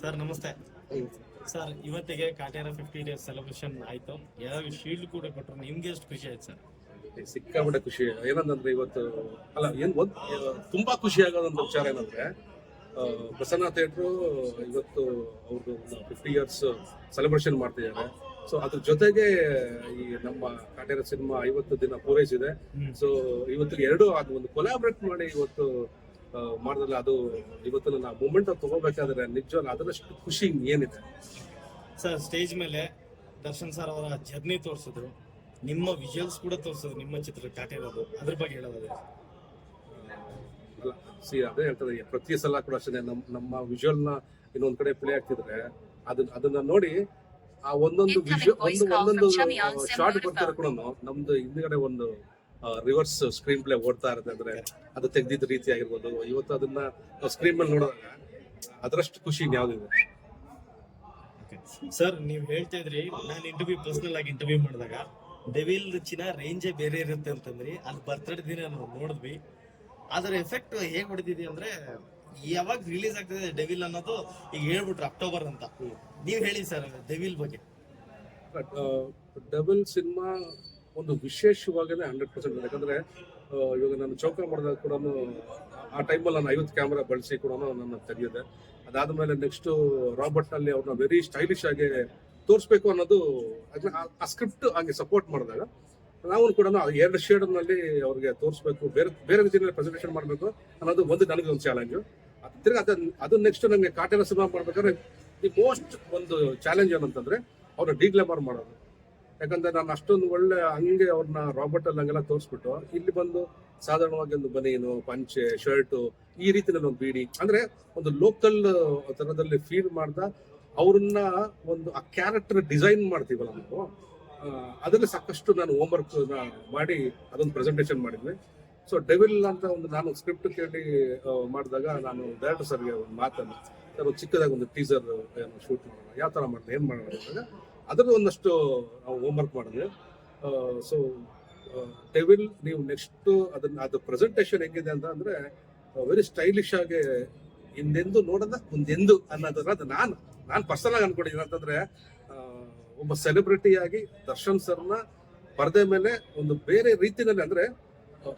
Sir ನಮಸ್ತೆ. Sir ಇವತ್ತಿಗೆ Kaatera fifty days celebration ಆಯ್ತು. ಯಾವ ಶೀಲ್ಡ್ ಕೂಡ ಕೊಟ್ಟರು ನಿಮ್ಗೆ ಎಷ್ಟು ಖುಷಿ ಆಯ್ತು ಸರ್? ಸಿಕ್ಕಾಪಟ್ಟೆ ಖುಷಿ. ಏನಂದ್ರೆ ಇವತ್ತು ಅಲ್ಲ ಏನ್ ಒಂದ್ ತುಂಬಾ ಖುಷಿ ಆಗೋದೊಂದು ವಿಚಾರ ಏನಂದ್ರೆ ಪ್ರಸನ್ನ ಥಿಯೇಟ್ರು ಇವತ್ತು ಅವ್ರದ್ದು ಫಿಫ್ಟಿ ಇಯರ್ಸ್ ಸೆಲೆಬ್ರೇಷನ್ ಮಾಡ್ತಿದ್ದಾರೆ. ಸೊ ಅದ್ರ ಜೊತೆಗೆ ಈ ನಮ್ಮ ಕಾಟೇರ ಸಿನಿಮಾ ಐವತ್ತು ದಿನ ಪೂರೈಸಿದೆ. ಸೊ ಇವತ್ತು ಎರಡು ಅದು ಒಂದು ಕೊಲಾಬ್ರೇಟ್ ಮಾಡಿ ಇವತ್ತು ಮಾಡಿದ್ರಲ್ಲ ಅದು ಇವತ್ತು ನನ್ನ ಮೂಮೆಂಟ್ ತಗೋಬೇಕಾದ್ರೆ ನಿಜವಲ್ಲ ಅದರಷ್ಟು ಖುಷಿ ಏನಿದೆ. ಸರ್ ಸ್ಟೇಜ್ ಮೇಲೆ ದರ್ಶನ್ ಸರ್ ಅವರ ಜರ್ನಿ ತೋರಿಸಿದ್ರು. ನಿಮ್ಮ ವಿಜುವಲ್ಸ್ ಕೂಡ ತೋರಿಸಿದ್ರು ನಿಮ್ಮ ಚಿತ್ರ ಕಾಟೇರದು ಅದ್ರ ಬಗ್ಗೆ ಹೇಳೋದಾದ್ರೆ. ಅಲ್ಲ ಸಿ ಅದೇ ಹೇಳ್ತಾರೆ ಪ್ರತಿ ಸಲ ಕೂಡ ಅಷ್ಟೇ ನಮ್ಮ ನಮ್ಮ ವಿಜುವಲ್ನ ಇನ್ನೊಂದ್ ಕಡೆ ಪ್ಲೇ ಆಗ್ತಿದ್ರೆ ಅದನ್ನ ಅದನ್ನ ನೋಡಿ ಆ ಒಂದೊಂದು ವಿಜುವಲ್ ಒಂದು ಒಂದೊಂದು ಶಾರ್ಟ್ ಬರ್ತಾರೆ ಬರ್ತಿರೋ ಕೂಡ ನಮ್ದು ಹಿಂದ್ಗಡೆ ಒಂದು ರಿವರ್ಸ್ ಸ್ಕ್ರೀನ್ ಪ್ಲೇ ಓಡ್ತಾ ಇರುತ್ತೆ ಅಂದ್ರೆ ಅದು ತೆಗ್ದಿದ್ದ ರೀತಿ ಆಗಿರ್ಬೋದು. ಇವತ್ತು ಅದನ್ನ ಸ್ಕ್ರೀನ್ ಮೇಲೆ ನೋಡಿದಾಗ ಅದರಷ್ಟು ಖುಷಿ ಯಾವ್ದಿದೆ ಸರ್ ನೀವು ಹೇಳ್ತಾ ಇದ್ರಿ ನಾನು ಇಂಟರ್ವ್ಯೂ ಪರ್ಸನಲ್ ಆಗಿ ಇಂಟರ್ವ್ಯೂ ಮಾಡಿದಾಗ ಡೆವಿಲ್ ರುಚಿನ ರೇಂಜೇ ಬೇರೆ ಇರುತ್ತೆ ಅಂತಂದ್ರಿ ಅಲ್ಲಿ ಬರ್ತಡೇ ದಿನ ನಾವು ನೋಡಿದ್ವಿ. ಅದರ ಎಫೆಕ್ಟ್ ಹೇಗೆ ಹೊಡೆದಿದೆ ಅಂದ್ರೆ ಯಾವಾಗ ರಿಲೀಸ್ ಆಗ್ತದೆ ಡೆವಿಲ್ ಅನ್ನೋದು ಈಗ ಹೇಳ್ಬಿಟ್ರು ಅಕ್ಟೋಬರ್ ಅಂತ. ನೀವು ಹೇಳಿ ಸರ್ ಡೆವಿಲ್ ಬಗ್ಗೆ. ಡಬಲ್ ಸಿನಿಮಾ ಒಂದು ವಿಶೇಷವಾಗಿದೆ ಹಂಡ್ರೆಡ್ ಪರ್ಸೆಂಟ್ ಯಾಕಂದ್ರೆ ಇವಾಗ ನಾನು ಚೌಕ ಮಾಡಿದಾಗ ಕೂಡ ಆ ಟೈಮಲ್ಲಿ ನಾನು ಐವತ್ತು ಕ್ಯಾಮ್ರಾ ಬಳಸಿ ಕೂಡ ನನ್ನ ಅದಾದ ಮೇಲೆ ನೆಕ್ಸ್ಟ್ ರಾಬರ್ಟ್ನಲ್ಲಿ ಅವ್ರನ್ನ ವೆರಿ ಸ್ಟೈಲಿಶ್ ಆಗಿ ತೋರಿಸ್ಬೇಕು ಅನ್ನೋದು ಆ- ಸ್ಕ್ರಿಪ್ಟ್ ಹಾಗೆ ಸಪೋರ್ಟ್ ಮಾಡಿದಾಗ ನಾವು ಕೂಡ ಎರಡು ಶೇಡ್ನಲ್ಲಿ ಅವ್ರಿಗೆ ತೋರಿಸ್ಬೇಕು, ಬೇರೆ ಬೇರೆ ರೀತಿಯಲ್ಲಿ ಪ್ರೆಸೆಂಟೇಷನ್ ಮಾಡಬೇಕು ಅನ್ನೋದು ಒಂದು ನನಗೆ ಒಂದು ಚಾಲೆಂಜು ತಿರ್ಗಿ ಅದನ್ನ ಅದು ನೆಕ್ಸ್ಟ್ ನನಗೆ ಕಾಟೇರ ಸಿನಿಮಾ ಮಾಡ್ಬೇಕಾದ್ರೆ ದಿ ಮೋಸ್ಟ್ ಒಂದು ಚಾಲೆಂಜ್ ಏನಂತಂದ್ರೆ, ಅವ್ರನ್ನ ಡಿಗ್ಲೆಮರ್ ಮಾಡೋದು. ಯಾಕಂದ್ರೆ ನಾನು ಅಷ್ಟೊಂದು ಒಳ್ಳೆ ಹಂಗೆ ಅವ್ರನ್ನ ರಾಬರ್ಟ್ ಅಲ್ಲಿ ಹಂಗೆಲ್ಲ ತೋರಿಸ್ಬಿಟ್ಟು ಇಲ್ಲಿ ಬಂದು ಸಾಧಾರಣವಾಗಿ ಒಂದು ಬನೀನು ಪಂಚೆ ಶರ್ಟ್ ಈ ರೀತಿ ಒಂದು ಬೀಡಿ. ಅಂದ್ರೆ ಒಂದು ಲೋಕಲ್ ತರದಲ್ಲಿ ಫೀಲ್ ಮಾಡ್ದ ಅವ್ರನ್ನ ಒಂದು ಆ ಕ್ಯಾರೆಕ್ಟರ್ ಡಿಸೈನ್ ಮಾಡ್ತೀವಲ್ಲ ನಾವು ಅದರಲ್ಲಿ ಸಾಕಷ್ಟು ನಾನು ಹೋಮ್ವರ್ಕ್ ಮಾಡಿ ಅದೊಂದು ಪ್ರೆಸೆಂಟೇಷನ್ ಮಾಡಿದ್ವಿ. ಸೊ ಡೆವಿಲ್ ಅಂತ ಒಂದು ನಾನು ಸ್ಕ್ರಿಪ್ಟ್ ಕೇಳಿ ಮಾಡಿದಾಗ ನಾನು ಡೈರೆಕ್ಟರ್ ಸರ್ಗೆ ಒಂದು ಮಾತನ್ನು ಸರ್ ಒಂದು ಚಿಕ್ಕದಾಗಿ ಒಂದು ಟೀಸರ್ ಶೂಟ್ ಮಾಡೋಣ ಯಾವ ಥರ ಮಾಡೋಣ ಏನು ಮಾಡೋಣ ಅದರದ್ದು ಒಂದಷ್ಟು ನಾವು ಹೋಮ್ವರ್ಕ್ ಮಾಡಿದ್ವಿ ಸೊ ಡೆವಿಲ್ ನೀವು ನೆಕ್ಸ್ಟ್ ಅದನ್ನ, ಅದು ಪ್ರೆಸೆಂಟೇಷನ್ ಹೆಂಗಿದೆ ಅಂತ ಅಂದ್ರೆ ವೆರಿ ಸ್ಟೈಲಿಶ್ ಆಗಿ ಹಿಂದೆಂದು ನೋಡದ, ಮುಂದೆಂದು ಅನ್ನೋದನ್ನ ಅದು ನಾನು ನಾನು ಪರ್ಸನಲ್ ಆಗಿ ಅನ್ಕೊಂಡಿದ್ದೀನಿ. ಅಂತಂದ್ರೆ ಒಬ್ಬ ಸೆಲೆಬ್ರಿಟಿ ಆಗಿ ದರ್ಶನ್ ಸರ್ನ ಪರದೆ ಮೇಲೆ ಒಂದು ಬೇರೆ ರೀತಿನಲ್ಲಿ ಅಂದ್ರೆ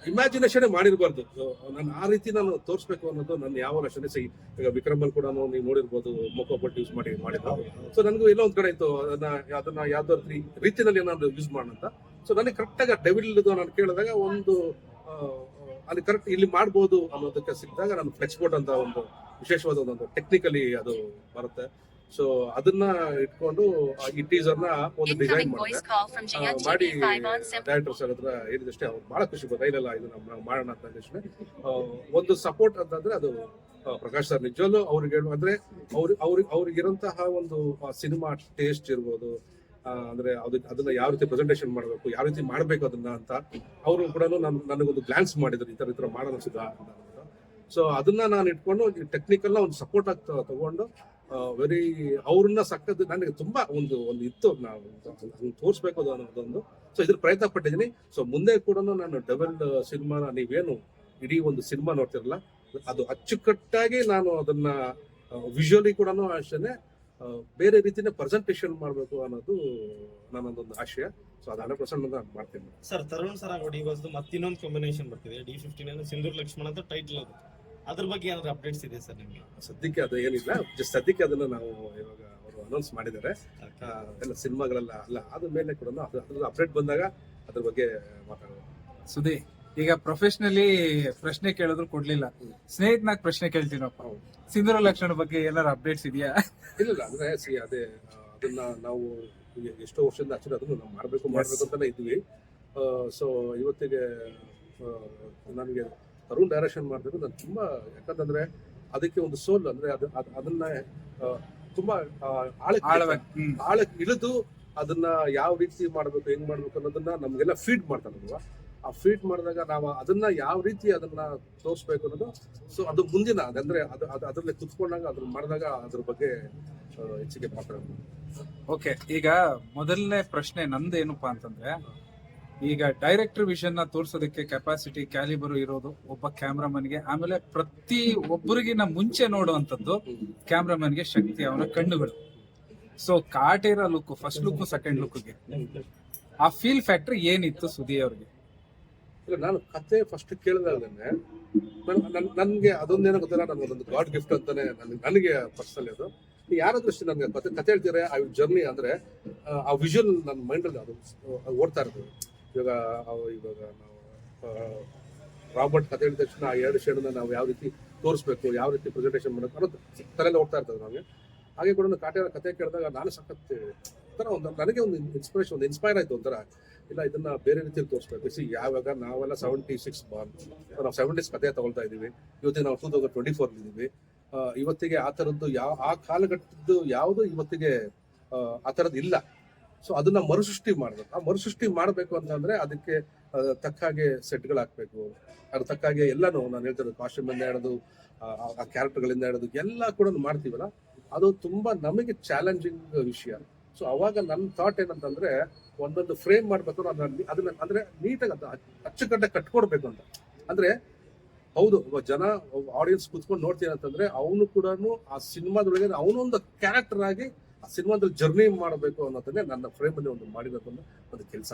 ಇಮ್ಯಾಜಿನೇಷನ್ ಮಾಡಿರ್ಬಾರ್ದು. ನಾನು ಆ ರೀತಿ ನಾನು ತೋರಿಸ್ಬೇಕು ಅನ್ನೋದು ನನ್ನ ಯಾವ ಲಕ್ಷಣ ಸಹಿ ಈಗ ವಿಕ್ರಮಲ್ ಕೂಡ ನೀವು ನೋಡಿರ್ಬೋದು ಮೊಕೋ ಬಟ್ ಯೂಸ್ ಮಾಡಿ ಮಾಡಿದ್ದು. ಸೊ ನನಗೂ ಎಲ್ಲೋ ಒಂದ್ ಕಡೆ ಇತ್ತು ಅದನ್ನ ಅದನ್ನ ಯಾವ್ದೋ ರೀತಿನಲ್ಲಿ ನಾನು ಯೂಸ್ ಮಾಡೋಣ ಸೊ ನನಗೆ ಕರೆಕ್ಟ್ ಆಗಿ ಡೆವಿಲ್ ನಾನು ಕೇಳಿದಾಗ ಒಂದು ಆ, ಅಲ್ಲಿ ಕರೆಕ್ಟ್ ಇಲ್ಲಿ ಮಾಡ್ಬೋದು ಅನ್ನೋದಕ್ಕೆ ಸಿಕ್ಕಿದಾಗ ನಾನು ಫ್ಲೆಕ್ಸ್ಬೋರ್ಡ್ ಅಂತ ಒಂದು ವಿಶೇಷವಾದ ಒಂದು ಟೆಕ್ನಿಕಲಿ ಅದು ಬರುತ್ತೆ. ಸೊ ಅದನ್ನ ಇಟ್ಕೊಂಡು ಆ ಈ ಟೀಸರ್ನ ಒಂದು ಡಿಸೈನ್ ಮಾಡಿ TV5 on Sem. Director sir ಹತ್ರ ಹೇಳಿದಷ್ಟೇ ಅವ್ರು ಬಹಳ ಖುಷಿ ಪಟ್ಟು ರೈಲೆಲ್ಲ ಇದು ನಾವು ಮಾಡೋಣ ಅಂತ ಅಂದಿಷ್ಟೇ ಒಂದು ಸಪೋರ್ಟ್ ಅಂತಂದ್ರೆ ಅದು ಪ್ರಕಾಶ್ ಸರ್ ನಿಜವಲ್ಲೂ ಅವ್ರಿಗೆ ಹೇಳುವ ಅಂದ್ರೆ ಅವ್ರ ಅವ್ರಿಗೆ ಅವ್ರಿಗಿರಂತಹ ಒಂದು ಸಿನಿಮಾ ಟೇಸ್ಟ್ ಇರ್ಬೋದು ಅಂದ್ರೆ ಅದ್ ಅದನ್ನ ಯಾವ ರೀತಿ ಪ್ರೆಸೆಂಟೇಷನ್ ಮಾಡಬೇಕು ಯಾವ ರೀತಿ ಮಾಡ್ಬೇಕು ಅದನ್ನ ಅಂತ ಅವರು ಕೂಡ ನನಗೊಂದು ಗ್ಲಾನ್ಸ್ ಮಾಡಿದ್ರು ಈ ತರ ಈ ತರ ಮಾಡೋಣ ಸುಧಾ ಅಂತ. ಸೊ ಅದನ್ನ ನಾನು ಇಟ್ಕೊಂಡು ಟೆಕ್ನಿಕಲ್ನ ಒಂದು ಸಪೋರ್ಟ್ ಆಗಿ ತಗೊಂಡು ವೆರಿ ಅವ್ರನ್ನ ಸಕ್ಕದ ನನಗೆ ತುಂಬಾ ಒಂದು ಒಂದು ಇತ್ತು. ನಾವು ತೋರ್ಸ್ಬೇಕು ಅದು ಅನ್ನೋದೊಂದು. ಸೊ ಇದ್ರ ಪ್ರಯತ್ನ ಪಟ್ಟಿದ್ದೀನಿ. ಸೊ ಮುಂದೆ ಕೂಡ ನಾನು ಡಬಲ್ ಸಿನಿಮಾನ ನೀವೇನು ಇಡೀ ಒಂದು ಸಿನಿಮಾ ನೋಡ್ತಿರಲ್ಲ, ಅದು ಅಚ್ಚುಕಟ್ಟಾಗಿ ನಾನು ಅದನ್ನ ವಿಜುವಲಿ ಕೂಡ ಅಷ್ಟೇ ಬೇರೆ ರೀತಿನ ಪ್ರೆಸೆಂಟೇಷನ್ ಮಾಡಬೇಕು ಅನ್ನೋದು ನನ್ನೊಂದೊಂದು ಆಶಯ. ಸೊ ಅದು ಹಂಡ್ರೆಡ್ ಪರ್ಸೆಂಟ್ ನಾನು ಮಾಡ್ತೀನಿ. ಸರ್, ತರುಣ್ ಸರ್ ಇವತ್ತು ಮತ್ತೆ ಇನ್ನೊಂದು ಕಾಂಬಿನೇಷನ್ ಬರ್ತಿದೆ. ಡಿ ಫಿಫ್ಟೀನ್ ಸಿಂಧೂರ್ ಲಕ್ಷ್ಮಣ್ ಅಂತ ಟೈಟಲ್ ಅದು. ಅದ್ರ ಬಗ್ಗೆ ಏನಾದ್ರು ಅಪ್ಡೇಟ್ಸ್ ಇದೆ ಸರ್ ನಿಮಗೆ? ಸದ್ಯಕ್ಕೆ ಅದು ಏನಿಲ್ಲ. ಜಸ್ಟ್ ಸದ್ಯಕ್ಕೆ ಅದನ್ನ ನಾವು ಇವಾಗ ಅವರು ಅನೌನ್ಸ್ ಮಾಡಿದ್ದಾರೆ. ಎಲ್ಲ ಸಿನಿಮಾಗಳೆಲ್ಲ ಅಲ್ಲ ಅದ್ರ ಮೇಲೆ ಕೂಡ ಅದ್ರ ಅಪ್ಡೇಟ್ ಬಂದಾಗ ಅದ್ರ ಬಗ್ಗೆ ಮಾತಾಡೋಣ ಸುದೀ ಈಗ ಪ್ರೊಫೆಷನಲಿ ಪ್ರಶ್ನೆ ಕೇಳಿದ್ರು ಕೊಡ್ಲಿಲ್ಲ. ಸ್ನೇಹಿತನಾಗ ಪ್ರಶ್ನೆ ಕೇಳ್ತೀನಪ್ಪ. ಸಿಂಧೂರ ಲಕ್ಷಣ ಬಗ್ಗೆ ಏನಾರು ಅಪ್ಡೇಟ್ಸ್ ಇದೆಯಾ? ಇಲ್ಲ ಇಲ್ಲ ಅಂದ್ರೆ ಸಿ ಅದೇ ಅದನ್ನ ನಾವು ಈಗ ಎಷ್ಟೋ ವರ್ಷದಿಂದ ಆಕ್ಚುಲಿ ಅದನ್ನು ನಾವು ಮಾಡಬೇಕು ಮಾಡಬೇಕು ಅಂತಾನೆ ಇದ್ವಿ. ಸೊ ಇವತ್ತಿಗೆ ನನಗೆ ತರುಣ್ ಡೈರೆಕ್ಷನ್ ಮಾಡಿದ್ರು ನಾನು ತುಂಬ ಯಾಕಂತಂದ್ರೆ ಅದಕ್ಕೆ ಒಂದು ಸೋಲ್ ಅಂದ್ರೆ ಅದು ಅದ್- ಅದನ್ನ ತುಂಬಾ ಆಳಕ್ಕೆ ಆಳಕ್ಕೆ ಇಳಿದು ಅದನ್ನ ಯಾವ ರೀತಿ ಮಾಡಬೇಕು ಹೆಂಗ್ ಮಾಡ್ಬೇಕು ಅನ್ನೋದನ್ನ ನಮ್ಗೆಲ್ಲ ಫೀಡ್ ಮಾಡ್ತಾರಲ್ವಾ ಆ ಫೀಡ್ ಮಾಡಿದಾಗ ನಾವು ಅದನ್ನ ಯಾವ ರೀತಿ ಅದನ್ನ ತೋರಿಸ್ಬೇಕು ಅನ್ನೋದು ಸೊ ಅದು ಮುಂದಿನ ಅಂದ್ರೆ ಅದು ಅದು ಅದರಲ್ಲಿ ಕುತ್ಕೊಂಡಾಗ ಅದ್ರ ಮಾಡಿದಾಗ ಅದ್ರ ಬಗ್ಗೆ ಹೆಚ್ಚಿಗೆ ಮಾತಾಡೋದು ಓಕೆ ಈಗ ಮೊದಲನೇ ಪ್ರಶ್ನೆ ನಂದು ಏನಪ್ಪಾ ಅಂತಂದ್ರೆ ಈಗ ಡೈರೆಕ್ಟರ್ ವಿಷನ್ನ ತೋರ್ಸೋದಕ್ಕೆ ಕೆಪಾಸಿಟಿ ಕ್ಯಾಲಿಬರ್ ಇರೋದು ಒಬ್ಬ ಕ್ಯಾಮ್ರಾಮನ್ಗೆ ಆಮೇಲೆ ಪ್ರತಿ ಒಬ್ಬರಿಗಿನ ಮುಂಚೆ ನೋಡುವಂತದ್ದು ಕ್ಯಾಮ್ರಾಮನ್ಗೆ ಶಕ್ತಿ ಅವನ ಕಣ್ಣುಗಳು. So Kaatera look first look second ಲುಕ್ಗೆ ಆ ಫೀಲ್ ಫ್ಯಾಕ್ಟರ್ ಏನಿತ್ತು ಸುದಿ ಅವ್ರಿಗೆ? ನಾನು ಕತೆ ಫಸ್ಟ್ ಕೇಳಿದಾಗಲೇ ನನ್ಗೆ ಅದೊಂದೇನ ಗೊತ್ತಿಲ್ಲ ನನಗೊಂದು ಗಾಡ್ ಗಿಫ್ಟ್ ಅಂತಾನೆ ನನಗೆ ಪರ್ಸನಲ್ ಅದು. ಯಾರಾದ್ರೂ ದೃಷ್ಟಿ ನನಗೆ ಕತೆ ಕತೆ ಹೇಳ್ತೀರಾ? ಆ ಜರ್ನಿ ಅಂದ್ರೆ ಆ, ವಿಷನ್ ನನ್ನ ಮೈಂಡಲ್ಲಿ ಅದು ಓಡ್ತಾ ಇರ್ತದೆ ಇವಾಗ ಇವಾಗ ನಾವು ರಾಬರ್ಟ್ ಕತೆ ಹೇಳಿದ ತಕ್ಷಣ ಆ ಎರಡು ಶೇಡನ್ನ ನಾವು ಯಾವ ರೀತಿ ತೋರಿಸ್ಬೇಕು, ಯಾವ ರೀತಿ ಪ್ರೆಸೆಂಟೇಷನ್ ಮಾಡಬೇಕು ಅನ್ನೋದು ತಲೆಯಲ್ಲಿ ಓಡ್ತಾ ಇರ್ತದೆ ನಮಗೆ. ಹಾಗೆ ಕೂಡ ಕಾಟೇರ ಕತೆ ಕೇಳಿದಾಗ ನಾನು ಸಖತ್, ಒಂಥರ ಒಂದು ನನಗೆ ಒಂದು ಇನ್ಸ್ಪಿರೇಷನ್ ಒಂದು ಇನ್ಸ್ಪೈರ್ ಆಯಿತು ಒಂಥರ. ಇಲ್ಲ, ಇದನ್ನ ಬೇರೆ ರೀತಿಯಲ್ಲಿ ತೋರಿಸ್ಬೇಕು. ಸಿ ಯಾವಾಗ ನಾವೆಲ್ಲ ಸೆವೆಂಟಿ ಸಿಕ್ಸ್ ಬಾನ್ ನಾವು ಸೆವೆಂಟೀಸ್ ಕತೆ ತಗೊಳ್ತಾ ಇದ್ದೀವಿ. ಇವತ್ತಿಗೆ ನಾವು ಟೂ ತೌಸಂಡ್ ಟ್ವೆಂಟಿ ಫೋರ್ ಇದ್ದೀವಿ. ಇವತ್ತಿಗೆ ಆ ಥರದ್ದು ಯಾವ, ಆ ಕಾಲಘಟ್ಟದ್ದು ಯಾವುದು ಇವತ್ತಿಗೆ, ಆ ಥರದ್ದು ಇಲ್ಲ. ಸೊ ಅದನ್ನ ಮರುಸೃಷ್ಟಿ ಮಾಡಬೇಕು. ಆ ಮರುಸೃಷ್ಟಿ ಮಾಡಬೇಕು ಅಂತಂದ್ರೆ ಅದಕ್ಕೆ ತಕ್ಕ ಹಾಗೆ ಸೆಟ್ಗಳು ಹಾಕ್ಬೇಕು ಅದ್ರ ತಕ್ಕಾಗೆ ಎಲ್ಲಾನು ನಾನು ಹೇಳ್ತಿರೋದು ಕಾಸ್ಟ್ಯೂಮ್ ಇಂದ ಹಿಡಿದು ಆ, ಕ್ಯಾರೆಕ್ಟರ್ಗಳಿಂದ ಹಿಡಿದು ಎಲ್ಲ ಕೂಡ ಮಾಡ್ತೀವಲ್ಲ ಅದು ತುಂಬಾ ನಮಗೆ ಚಾಲೆಂಜಿಂಗ್ ವಿಷಯ. ಸೊ ಅವಾಗ ನನ್ನ ಥಾಟ್ ಏನಂತಂದ್ರೆ ಒಂದೊಂದು ಫ್ರೇಮ್ ಮಾಡ್ಬೇಕು ಅದನ್ನ ಅದನ್ನ ಅಂದ್ರೆ ನೀಟಾಗಿ ಅದು ಅಚ್ಚುಕಟ್ಟೆ ಕಟ್ಕೊಡ್ಬೇಕು ಅಂತ. ಅಂದ್ರೆ ಹೌದು ಜನ ಆಡಿಯನ್ಸ್ ಕುತ್ಕೊಂಡು ನೋಡ್ತೀನಿ ಅಂತಂದ್ರೆ ಅವನು ಕೂಡ ಆ ಸಿನಿಮಾದೊಳಗೆ ಅವನೊಂದು ಕ್ಯಾರೆಕ್ಟರ್ ಆಗಿ ಆ ಸಿನಿಮಾದಲ್ಲಿ ಜರ್ನಿ ಮಾಡಬೇಕು ಅನ್ನೋದನ್ನೇ ನನ್ನ ಫ್ರೇಮ್ ಅಲ್ಲಿ ಒಂದು ಮಾಡಿರೋದನ್ನ ಒಂದು ಕೆಲಸ.